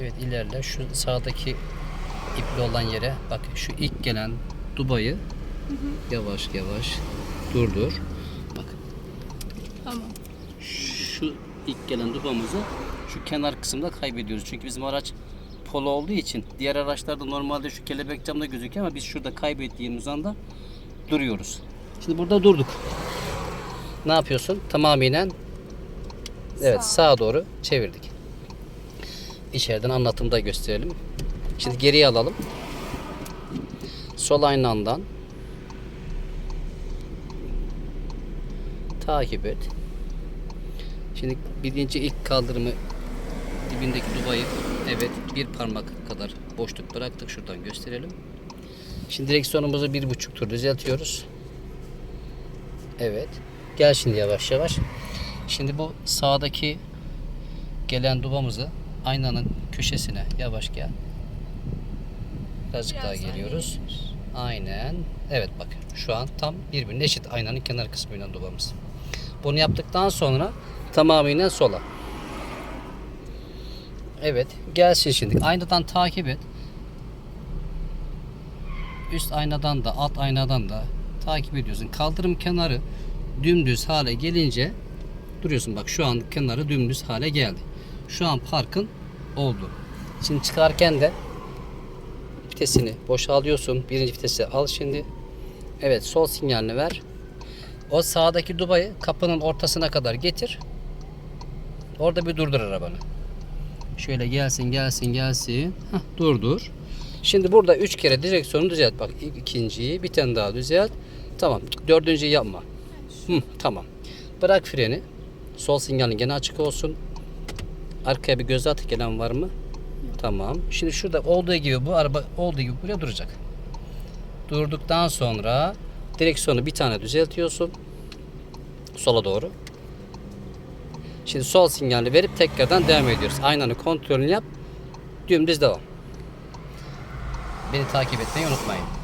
Evet ilerle. Şu sağdaki ipli olan yere bak şu ilk gelen dubayı yavaş yavaş durdur. Bak Tamam. şu ilk gelen dubamızı şu kenar kısımda kaybediyoruz. Çünkü bizim araç polo olduğu için diğer araçlarda normalde şu kelebek camda gözüküyor ama biz şurada kaybettiğimiz anda duruyoruz. Şimdi burada durduk. Ne yapıyorsun? Tamamıyla evet sağa doğru çevirdik. İçeriden anlatımda gösterelim. Şimdi geriye alalım. Sol aynandan takip et. Şimdi birinci ilk kaldırımı dibindeki dubayı evet bir parmak kadar boşluk bıraktık. Şuradan gösterelim. Şimdi direksiyonumuzu bir buçuk tur düzeltiyoruz. Evet. Gel şimdi yavaş yavaş. Şimdi bu sağdaki gelen dubamızı aynanın köşesine yavaş gel. Birazcık Biraz daha geliyoruz. Aynen. Evet bak şu an tam birbirine eşit aynanın kenar kısmıyla dubamız. Bunu yaptıktan sonra tamamıyla sola. Evet. Gelsin şimdi. Aynadan takip et. Üst aynadan da alt aynadan da takip ediyorsun. Kaldırım kenarı dümdüz hale gelince duruyorsun. Bak şu an kenarı dümdüz hale geldi. Şu an parkın oldu. Şimdi çıkarken de vitesini boşalıyorsun. Birinci vitesi al şimdi. Evet sol sinyalini ver. O sağdaki dubayı kapının ortasına kadar getir. Orada bir durdur arabanı. Şöyle gelsin gelsin gelsin. Hah, durdur. Şimdi burada üç kere direksiyonu düzelt. Bak ikinciyi bir tane daha düzelt. Tamam. Dördüncüyü yapma. Hı, tamam. Bırak freni. Sol sinyalin gene açık olsun. Arkaya bir göz at gelen var mı? Tamam. Şimdi şurada olduğu gibi bu araba olduğu gibi buraya duracak. Durduktan sonra direksiyonu bir tane düzeltiyorsun. Sola doğru. Şimdi sol sinyali verip tekrardan devam ediyoruz. Aynanın kontrolünü yap. Dümdüz devam. Beni takip etmeyi unutmayın.